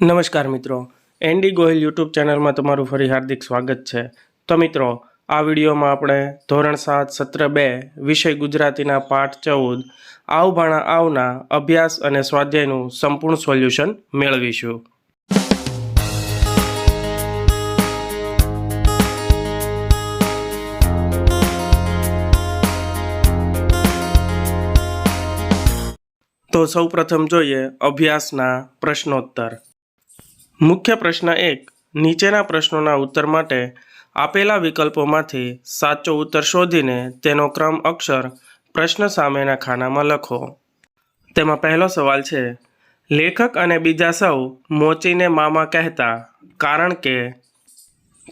નમસ્કાર મિત્રો. Andy Gohil YouTube ચેનલમાં તમારું ફરી હાર્દિક સ્વાગત છે. તો મિત્રો, આ વિડીયોમાં આપણે ધોરણ સાત, સત્ર બે, વિષય ગુજરાતીના પાઠ ચૌદ આવ ભાણા આવના અભ્યાસ અને સ્વાધ્યાયનું સંપૂર્ણ સોલ્યુશન મેળવીશું. તો સૌપ્રથમ જોઈએ અભ્યાસના પ્રશ્નોત્તર. મુખ્ય પ્રશ્ન એક, નીચેના પ્રશ્નોના ઉત્તર માટે આપેલા વિકલ્પોમાંથી સાચો ઉત્તર શોધીને તેનો ક્રમ અક્ષર પ્રશ્ન સામેના ખાનામાં લખો. તેમાં પહેલો સવાલ છે, લેખક અને બીજા સૌ મોચીને મામા કહેતા કારણ કે?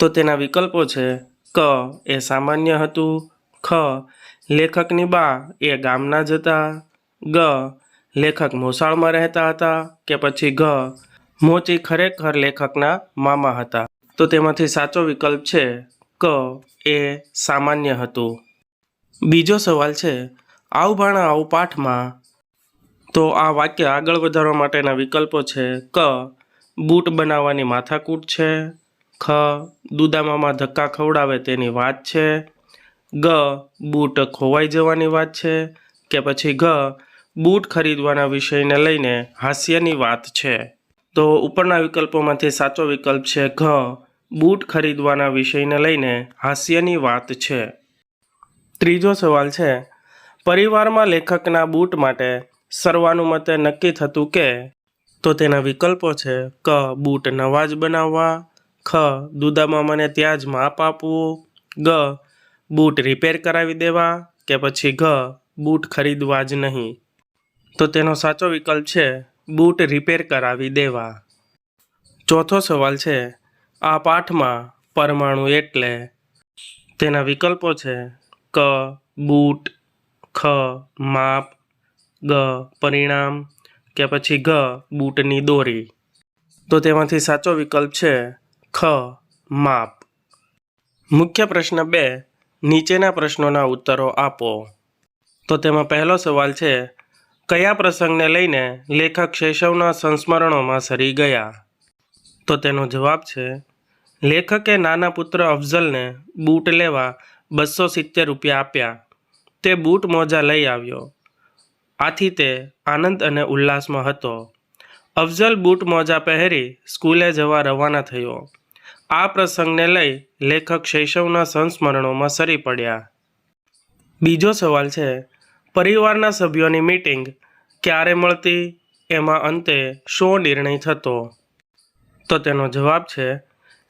તો તેના વિકલ્પો છે, ક એ સામાન્ય હતું, ખ લેખકની બા એ ગામના જ હતા, ગ લેખક મોસાળમાં રહેતા હતા કે પછી ઘ મોચી ખરેખર લેખકના મામા હતા. તો તેમાંથી સાચો વિકલ્પ છે ક, એ સામાન્ય હતું. બીજો સવાલ છે, આવ ભાણા આવ પાઠમાં? તો આ વાક્ય આગળ વધારવા માટેના વિકલ્પો છે, ક, બૂટ બનાવવાની માથાકૂટ છે, ખ, દુદામામાં ધક્કા ખવડાવે તેની વાત છે, ગ, બૂટ ખોવાઈ જવાની વાત છે, કે પછી ઘ, બૂટ ખરીદવાના વિષયને લઈને હાસ્યની વાત છે. તો ઉપરના વિકલ્પોમાંથી સાચો વિકલ્પ છે ઘ. બૂટ ખરીદવાના વિષયને લઈને હાસ્યની વાત છે. ત્રીજો સવાલ છે, પરિવારમાં લેખકના બૂટ માટે સર્વાનુમતે નક્કી થતું કે? તો તેના વિકલ્પો છે, ક, બૂટ નવા જ બનાવવા, ખ દુદામામાને ત્યાં જ માપ આપવું, ગ, બૂટ રિપેર કરાવી દેવા કે પછી ઘ, બૂટ ખરીદવા જ નહીં. તો તેનો સાચો વિકલ્પ છે બૂટ રિપેર કરાવી દેવા. ચોથો સવાલ છે, આ પાઠમાં પરમાણુ એટલે? તેના વિકલ્પો છે, ક, બૂટ, ખ, માપ, ગ, પરિણામ કે પછી ઘ, બૂટની દોરી. તો તેમાંથી સાચો વિકલ્પ છે, ખ, માપ. મુખ્ય પ્રશ્ન બે, નીચેના પ્રશ્નોના ઉત્તરો આપો. તો તેમાં પહેલો સવાલ છે કયા પ્રસંગને લઈને લેખક શૈશવના સંસ્મરણોમાં સરી ગયા? તો તેનો જવાબ છે, લેખકે નાના પુત્ર અફઝલને બૂટ લેવા બસો સિત્તેર રૂપિયા આપ્યા. તે બૂટ મોજા લઈ આવ્યો. આથી તે આનંદ અને ઉલ્લાસમાં હતો. અફઝલ બૂટ મોજા પહેરી સ્કૂલે જવા રવાના થયો. આ પ્રસંગને લઈ લેખક શૈશવના સંસ્મરણોમાં સરી પડ્યા. બીજો સવાલ છે પરિવારના સભ્યોની મીટિંગ ક્યારે મળતી એમાં અંતે શો નિર્ણય થતો? તો તેનો જવાબ છે,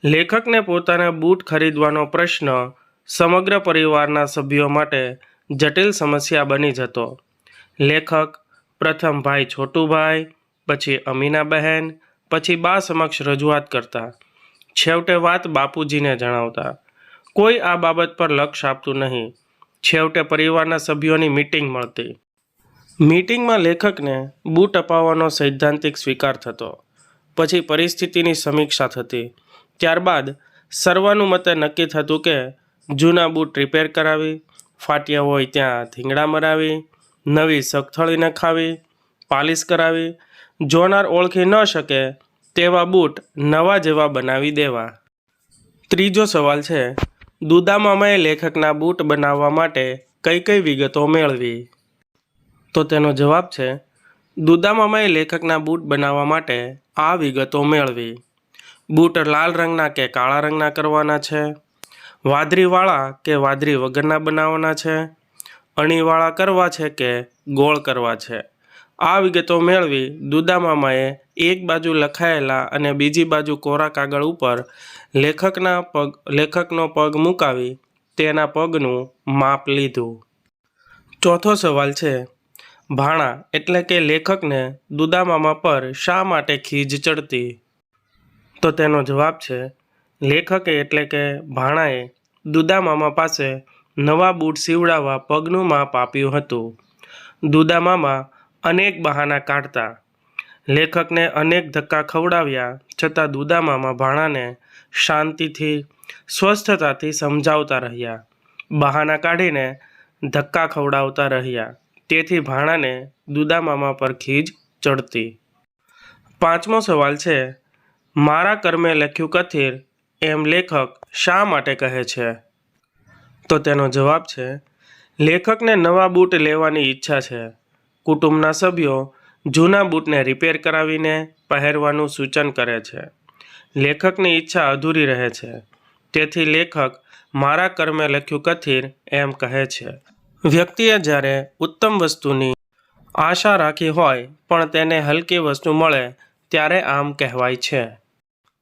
લેખકને પોતાના બૂટ ખરીદવાનો પ્રશ્ન સમગ્ર પરિવારના સભ્યો માટે જટિલ સમસ્યા બની જતો. લેખક પ્રથમ ભાઈ છોટુભાઈ, પછી અમીનાબહેન પછી બા સમક્ષ રજૂઆત કરતા. છેવટે વાત બાપુજીને જણાવતા. કોઈ આ બાબત પર લક્ષ આપતું નહીં. છેવટે પરિવારના સભ્યોની મીટિંગ મળતી. મીટિંગમાં લેખકને બૂટ અપાવવાનો સૈદ્ધાંતિક સ્વીકાર થતો. પછી પરિસ્થિતિની સમીક્ષા થતી. ત્યારબાદ સર્વાનુમતે નક્કી થતું કે જૂના બૂટ રિપેર કરાવી, ફાટ્યા હોય ત્યાં ધીંગડા મરાવી, નવી સગથળી નખાવી, પાલિશ કરાવી, જોનાર ઓળખી ન શકે તેવા બૂટ નવા જેવા બનાવી દેવા. ત્રીજો સવાલ છે દુદામામાએ લેખકના બૂટ બનાવવા માટે કઈ કઈ વિગતો મેળવી? તો તેનો જવાબ છે, દુદામામાએ લેખકના બૂટ બનાવવા માટે આ વિગતો મેળવી. બૂટ લાલ રંગના કે કાળા રંગના કરવાના છે, વાદરીવાળા કે વાદરી વગરના બનાવવાના છે, અણીવાળા કરવા છે કે ગોળ કરવા છે. આ વિગતો મેળવી દુદામામાએ એક બાજુ લખાયેલા અને બીજી બાજુ કોરા કાગળ ઉપર લેખકના પગ, લેખકનો પગ મુકાવી તેના પગનું માપ લીધું. ચોથો સવાલ છે, ભાણા એટલે કે લેખકને દુદામામા પર શા માટે ખીજ ચડતી? તો તેનો જવાબ છે, લેખકે એટલે કે ભાણાએ દુદામામા પાસે નવા બૂટ સીવડાવવા પગનું માપ આપ્યું હતું. દુદામામા અનેક બહાના કાઢતા લેખકને અનેક ધક્કા ખવડાવ્યા, છતાં દુદામામા ભાણાને શાંતિથી, સ્વસ્થતાથી સમજાવતા રહ્યા. બહાના કાઢીને ધક્કા ખવડાવતા રહ્યા. તેથી ભાણાને દુદામામા પર ખીજ ચડતી. પાંચમો સવાલ છે, મારા કર્મે લખ્યું કથિર એમ લેખક શા માટે કહે છે? તો તેનો જવાબ છે, લેખકને નવા બૂટ લેવાની ઈચ્છા છે. કુટુંબના સભ્યો જૂના બૂટને રિપેર કરાવીને પહેરવાનું સૂચન કરે છે. લેખકની ઈચ્છા અધૂરી રહે છે. તેથી લેખક, મારા કર્મે લખ્યું કથિર એમ કહે છે. વ્યક્તિએ જ્યારે ઉત્તમ વસ્તુની આશા રાખી હોય, પણ તેને હલકી વસ્તુ મળે, ત્યારે આમ કહેવાય છે.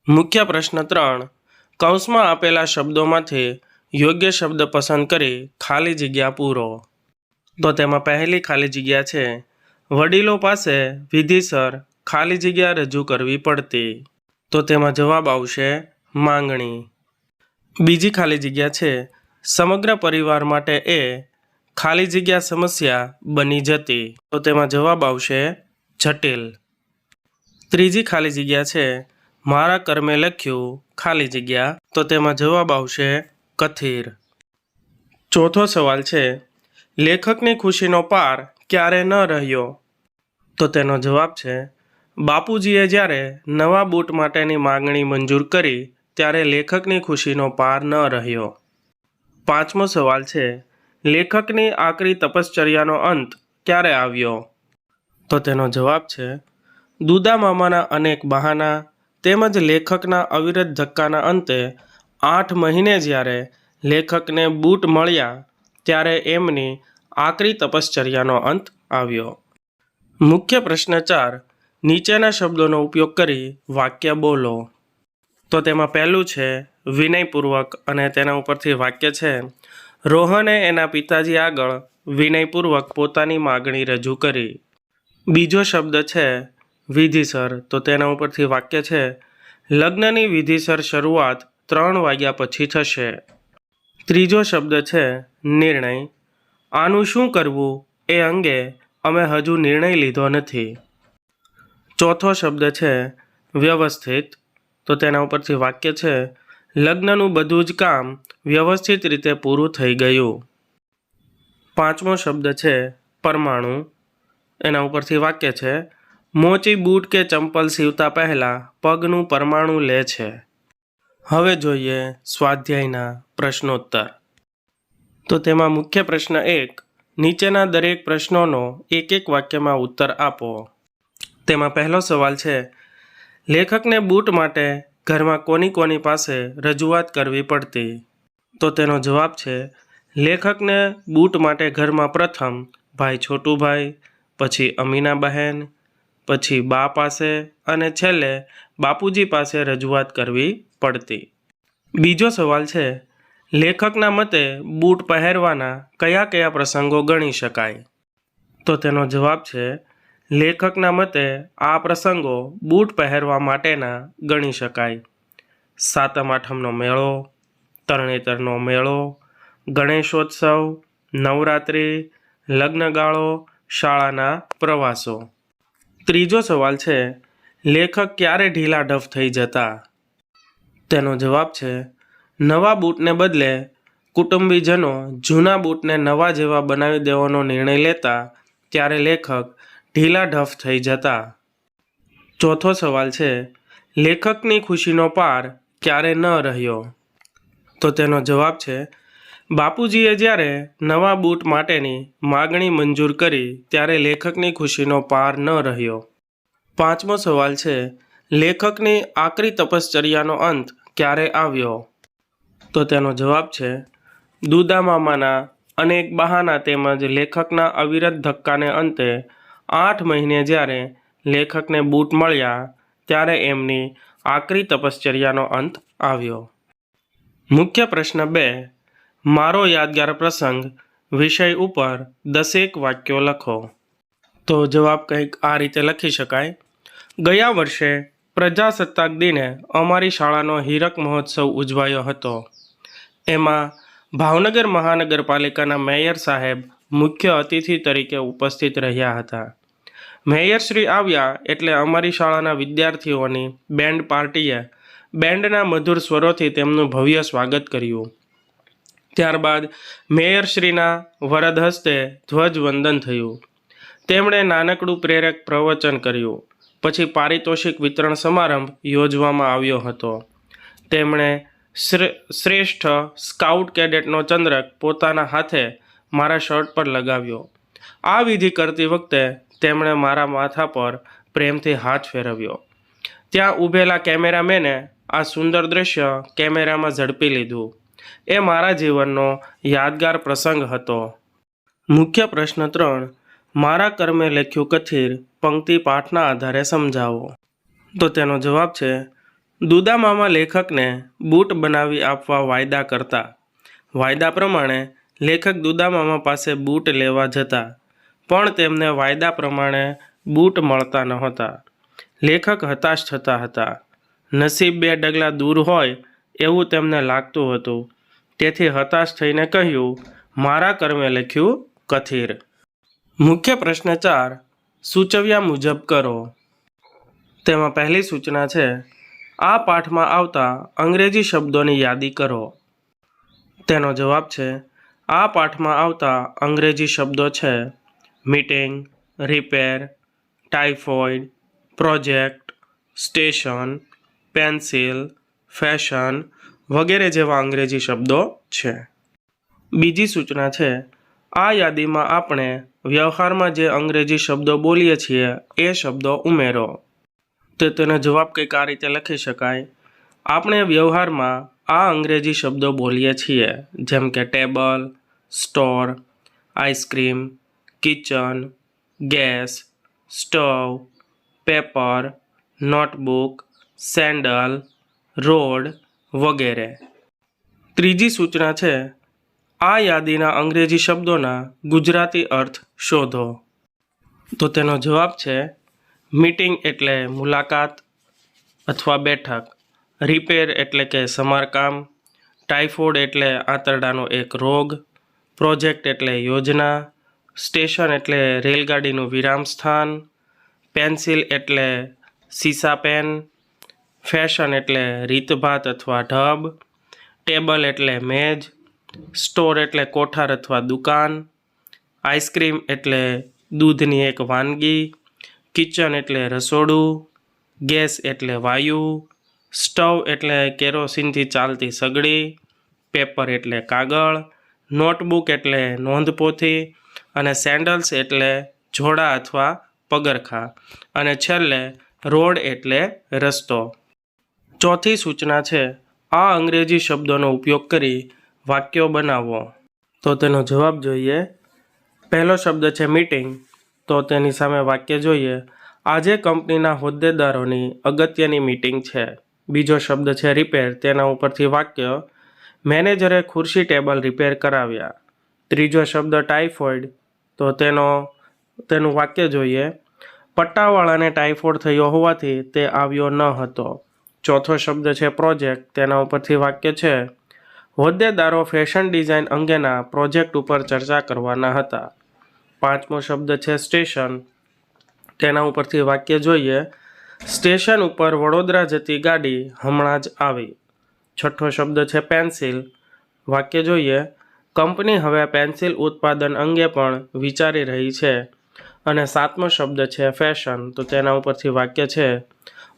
મુખ્ય પ્રશ્ન ત્રણ, કૌંસમાં આપેલા શબ્દોમાંથી યોગ્ય શબ્દ પસંદ કરી ખાલી જગ્યા પૂરો. તો તેમાં પહેલી ખાલી જગ્યા છે. વડીલો પાસે વિધિસર ખાલી જગ્યા રજૂ કરવી પડતી. તો તેમાં જવાબ આવશે, માંગણી. બીજી ખાલી જગ્યા છે, સમગ્ર પરિવાર માટે એ ખાલી જગ્યા સમસ્યા બની જતી. તો તેમાં જવાબ આવશે, જટિલ. ત્રીજી ખાલી જગ્યા છે, મારા કર્મે લખ્યું ખાલી જગ્યા. તો તેમાં જવાબ આવશે, કથિર. ચોથો સવાલ છે, લેખકની ખુશીનો પાર ક્યારે ન રહ્યો? તો તેનો જવાબ છે, બાપુજીએ જ્યારે નવા બૂટ માટેની માગણી મંજૂર કરી, ત્યારે લેખકની ખુશીનો પાર ન રહ્યો. પાંચમો સવાલ છે, લેખકની આકરી તપશ્ચર્યાનો અંત ક્યારે આવ્યો? તો તેનો જવાબ છે, દુદા મામાના અનેક બહાના તેમજ લેખકના અવિરત ધક્કાના અંતે આઠ મહિને જ્યારે લેખકને બૂટ મળ્યા, ત્યારે એમની આકરી તપશ્ચર્યાનો અંત આવ્યો. મુખ્ય પ્રશ્ન ચાર નીચેના શબ્દોનો ઉપયોગ કરી વાક્ય બોલો. તો તેમાં પહેલું છે, વિનયપૂર્વક અને તેના ઉપરથી વાક્ય છે, રોહને એના પિતાજી આગળ વિનયપૂર્વક પોતાની માગણી રજૂ કરી. બીજો શબ્દ છે, વિધિસર, તો તેના ઉપરથી વાક્ય છે, લગ્નની વિધિસર શરૂઆત ત્રણ વાગ્યા પછી થશે. ત્રીજો શબ્દ છે, નિર્ણય આનું શું કરવું એ અંગે અમે હજુ નિર્ણય લીધો નથી. ચોથો શબ્દ છે, વ્યવસ્થિત. તો તેના ઉપરથી વાક્ય છે, લગ્નનું બધું જ કામ વ્યવસ્થિત રીતે પૂરું થઈ ગયું. પાંચમો શબ્દ છે, પરમાણુ. એના ઉપરથી વાક્ય છે, મોચી બૂટ કે ચંપલ સીવતા પહેલાં પગનું પરમાણુ લે છે. હવે જોઈએ સ્વાધ્યાયના પ્રશ્નોત્તર. તો તેમાં મુખ્ય પ્રશ્ન એક, નીચેના દરેક પ્રશ્નોનો એક એક વાક્યમાં ઉત્તર આપો. તેમાં પહેલો સવાલ છે, લેખકને બૂટ માટે ઘરમાં કોની કોની પાસે રજૂઆત કરવી પડતી? તો તેનો જવાબ છે, લેખકને બૂટ માટે ઘરમાં પ્રથમ ભાઈ છોટુભાઈ, પછી અમીના બહેન પછી બા પાસે અને છેલ્લે બાપુજી પાસે રજૂઆત કરવી પડતી. બીજો સવાલ છે લેખકના મતે બૂટ પહેરવાના કયા કયા પ્રસંગો ગણી શકાય? તો તેનો જવાબ છે, લેખકના મતે આ પ્રસંગો બૂટ પહેરવા માટેના ગણી શકાય. સાતમ આઠમનો મેળો, તરણેતરનો મેળો, ગણેશોત્સવ, નવરાત્રિ, લગ્નગાળો, શાળાના પ્રવાસો. ત્રીજો સવાલ છે, લેખક ક્યારે ઢીલા ઢફ થઈ જતા? તેનો જવાબ છે નવા બૂટને બદલે કુટુંબીજનો જૂના બૂટને નવા જેવા બનાવી દેવાનો નિર્ણય લેતા ત્યારે લેખક ઢીલા ઢફ થઈ જતા. ચોથો સવાલ છે, લેખકની ખુશીનો પાર ક્યારે ન રહ્યો? તો તેનો જવાબ છે, બાપુજીએ જ્યારે નવા બૂટ માટેની માગણી મંજૂર કરી ત્યારે લેખકની ખુશીનો પાર ન રહ્યો. પાંચમો સવાલ છે, લેખકની આકરી તપશ્ચર્યાનો અંત ક્યારે આવ્યો? તો તેનો જવાબ છે દુદા મામાના અનેક બહાના તેમજ લેખકના અવિરત ધક્કાને અંતે આઠ મહિને જ્યારે લેખકને બૂટ મળ્યા, ત્યારે એમની આકરી તપશ્ચર્યાનો અંત આવ્યો. મુખ્ય પ્રશ્ન બે, મારો યાદગાર પ્રસંગ વિષય ઉપર દસેક વાક્યો લખો. તો જવાબ કંઈક આ રીતે લખી શકાય. ગયા વર્ષે પ્રજાસત્તાક દિને અમારી શાળાનો હીરક મહોત્સવ ઉજવાયો હતો. એમાં ભાવનગર મહાનગરપાલિકાના મેયર સાહેબ મુખ્ય અતિથિ તરીકે ઉપસ્થિત રહ્યા હતા. મેયરશ્રી આવ્યા એટલે અમારી શાળાના વિદ્યાર્થીઓની બેન્ડ પાર્ટીએ બેન્ડના મધુર સ્વરોથી તેમનું ભવ્ય સ્વાગત કર્યું. ત્યારબાદ મેયરશ્રીના વરદ હસ્તે ધ્વજવંદન થયું. તેમણે નાનકડું પ્રેરક પ્રવચન કર્યું. પછી પારિતોષિક વિતરણ સમારંભ યોજવામાં આવ્યો હતો. તેમણે શ્રેષ્ઠ સ્કાઉટ કેડેટનો ચંદ્રક પોતાના હાથે મારા શર્ટ પર લગાવ્યો. આ વિધિ કરતી વખતે તેમણે મારા માથા પર પ્રેમથી હાથ ફેરવ્યો. ત્યાં ઊભેલા કેમેરામેને આ સુંદર દ્રશ્ય કેમેરામાં ઝડપી લીધું. એ મારા જીવનનો યાદગાર પ્રસંગ હતો. મુખ્ય પ્રશ્ન ત્રણ, મારા કર્મે લખ્યું કથિર પંક્તિ પાઠના આધારે સમજાવો. તો તેનો જવાબ છે દુદામામા લેખકને બૂટ બનાવી આપવા વાયદા કરતા. વાયદા પ્રમાણે લેખક દુદામામા પાસે બૂટ લેવા જતા, પણ તેમને વાયદા પ્રમાણે બૂટ મળતા નહોતા. લેખક હતાશ થતા હતા. નસીબ બે ડગલા દૂર હોય એવું તેમને લાગતું હતું. તેથી હતાશ થઈને કહ્યું, મારા કર્મે લખ્યું કથિર. મુખ્ય પ્રશ્ન ચાર સૂચવ્યા મુજબ કરો. તેમાં પહેલી સૂચના છે આ પાઠમાં આવતા અંગ્રેજી શબ્દોની યાદી કરો. તેનો જવાબ છે, આ પાઠમાં આવતા અંગ્રેજી શબ્દો છે, meeting, repair, typhoid, project, station, pencil, fashion વગેરે જેવા અંગ્રેજી શબ્દો છે. બીજી સૂચના છે, આ યાદીમાં આપણે વ્યવહારમાં જે અંગ્રેજી શબ્દો બોલીએ છીએ એ શબ્દો ઉમેરો. તો તેનો જવાબ કંઈક આ રીતે લખી શકાય. આપણે વ્યવહારમાં આ અંગ્રેજી શબ્દો બોલીએ છીએ, જેમ કે table, store, ice cream, kitchen, gas, stove, paper, notebook, sandal, road વગેરે. ત્રીજી સૂચના છે, આ યાદીના અંગ્રેજી શબ્દોના ગુજરાતી અર્થ શોધો. તો તેનો જવાબ છે મીટિંગ એટલે મુલાકાત અથવા બેઠક, રિપેર એટલે કે સમારકામ, ટાઇફોઇડ એટલે આંતરડાનો એક રોગ, પ્રોજેક્ટ એટલે યોજના, સ્ટેશન એટલે રેલગાડીનું વિરામ સ્થાન, પેન્સિલ એટલે સીસા પેન, ફેશન એટલે રીતભાત અથવા ઢબ, ટેબલ એટલે મેજ, સ્ટોર એટલે કોઠાર અથવા દુકાન, આઈસ્ક્રીમ એટલે દૂધની એક વાનગી કિચન એટલે રસોડું, ગેસ એટલે વાયુ, સ્ટવ એટલે કેરોસીનથી ચાલતી સગડી, પેપર એટલે કાગળ, નોટબુક એટલે નોંધપોથી અને સેન્ડલ્સ એટલે જોડા અથવા પગરખા. અને છેલ્લે રોડ એટલે રસ્તો. ચોથી સૂચના છે, આ અંગ્રેજી શબ્દોનો ઉપયોગ કરી વાક્યો બનાવો તો તેનો જવાબ જોઈએ. પહેલો શબ્દ છે મીટિંગ. તો તેની સામે વાક્ય જોઈએ. આજે કંપનીના હોદ્દેદારોની અગત્યની મીટિંગ છે. બીજો શબ્દ છે રિપેર તેના ઉપરથી વાક્ય, મેનેજરે ખુરશી ટેબલ રિપેર કરાવ્યા. ત્રીજો શબ્દ, ટાઇફોઇડ. તો તેનો, તેનું વાક્ય જોઈએ, પટ્ટાવાળાને ટાઇફોઇડ થયો હોવાથી તે આવ્યો ન હતો. ચોથો શબ્દ છે, પ્રોજેક્ટ. તેના ઉપરથી વાક્ય છે, હોદ્દેદારો ફેશન ડિઝાઇન અંગેના પ્રોજેક્ટ ઉપર ચર્ચા કરવાના હતા. પાંચમો શબ્દ છે સ્ટેશન. તેના ઉપરથી વાક્ય જોઈએ. સ્ટેશન ઉપર વડોદરા જતી ગાડી હમણાં જ આવી. છઠ્ઠો શબ્દ છે પેન્સિલ. વાક્ય જોઈએ. કંપની હવે પેન્સિલ ઉત્પાદન અંગે પણ વિચારી રહી છે. અને સાતમો શબ્દ છે ફેશન. તો તેના ઉપરથી વાક્ય છે.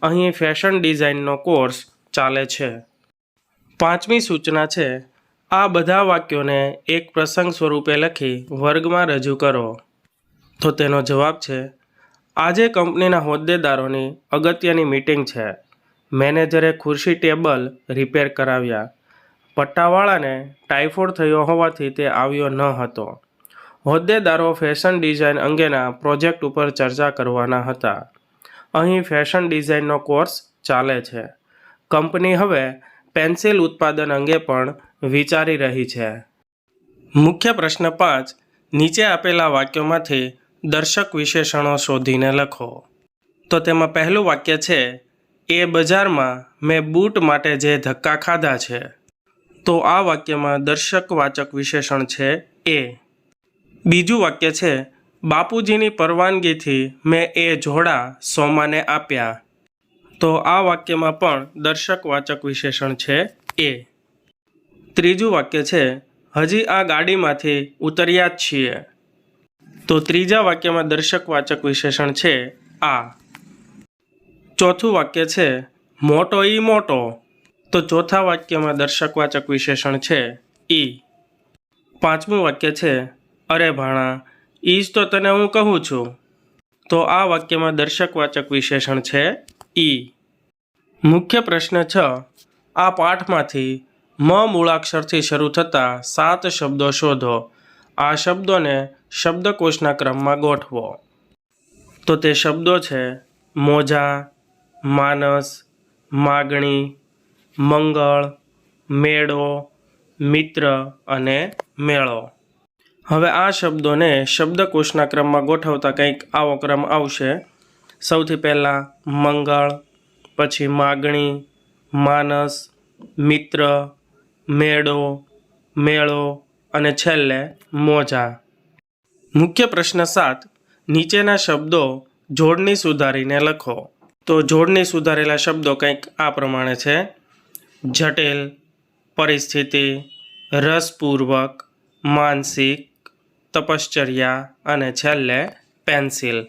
અહીં ફેશન ડિઝાઇનનો કોર્સ ચાલે છે. પાંચમી સૂચના છે આ બધા વાક્યોને એક પ્રસંગ સ્વરૂપે લખી વર્ગમાં રજૂ કરો. તો તેનો જવાબ છે, આજે કંપનીના હોદ્દેદારોની અગત્યની મીટિંગ છે. મેનેજરે ખુરશી ટેબલ રિપેર કરાવ્યા. પટ્ટાવાળાને ટાઇફોઇડ થયો હોવાથી તે આવ્યો ન હતો. હોદ્દેદારો ફેશન ડિઝાઇન અંગેના પ્રોજેક્ટ ઉપર ચર્ચા કરવાના હતા. અહીં ફેશન ડિઝાઇનનો કોર્સ ચાલે છે. કંપની હવે પેન્સિલ ઉત્પાદન અંગે પણ વિચારી રહી છે. મુખ્ય પ્રશ્ન પાંચ. નીચે આપેલા વાક્યોમાંથી દર્શક વિશેષણો શોધીને લખો. તો તેમાં પહેલું વાક્ય છે, એ બજારમાં મેં બૂટ માટે જે ધક્કા ખાધા છે. તો આ વાક્યમાં દર્શક વાચક વિશેષણ છે એ. બીજું વાક્ય છે, બાપુજીની પરવાનગીથી મેં એ જોડા સોમાને આપ્યા. તો આ વાક્યમાં પણ દર્શક વાચક વિશેષણ છે એ. ત્રીજું વાક્ય છે, હજી આ ગાડીમાંથી ઉતર્યા જ છીએ. તો ત્રીજા વાક્યમાં દર્શકવાચક વિશેષણ છે, આ. ચોથું વાક્ય છે, મોટો ઈ મોટો. તો ચોથા વાક્યમાં દર્શકવાચક વિશેષણ છે, ઈ. પાંચમું વાક્ય છે, અરે ભાણા, ઈ જ તો તને હું કહું છું. તો આ વાક્યમાં દર્શકવાચક વિશેષણ છે, ઈ. મુખ્ય પ્રશ્ન છ, આ પાઠમાંથી મ મૂળાક્ષરથી શરૂ થતા સાત શબ્દો શોધો. આ શબ્દોને શબ્દકોશના ક્રમમાં ગોઠવો. તો તે શબ્દો છે, મોજા, માનસ, માગણી, મંગળ, મેળો, મિત્ર અને મેળો. હવે આ શબ્દોને શબ્દકોશના ક્રમમાં ગોઠવતા કંઈક આવો ક્રમ આવશે. સૌથી પહેલાં મંગળ, પછી માગણી, માનસ, મિત્ર મેળો મેળો અને છેલ્લે મોજા. મુખ્ય પ્રશ્ન સાત, નીચેના શબ્દો જોડણી સુધારીને લખો. તો જોડણી સુધારેલા શબ્દો કંઈક આ પ્રમાણે છે. જટિલ, પરિસ્થિતિ, રસપૂર્વક, માનસિક, તપશ્ચર્યા અને છેલ્લે પેન્સિલ.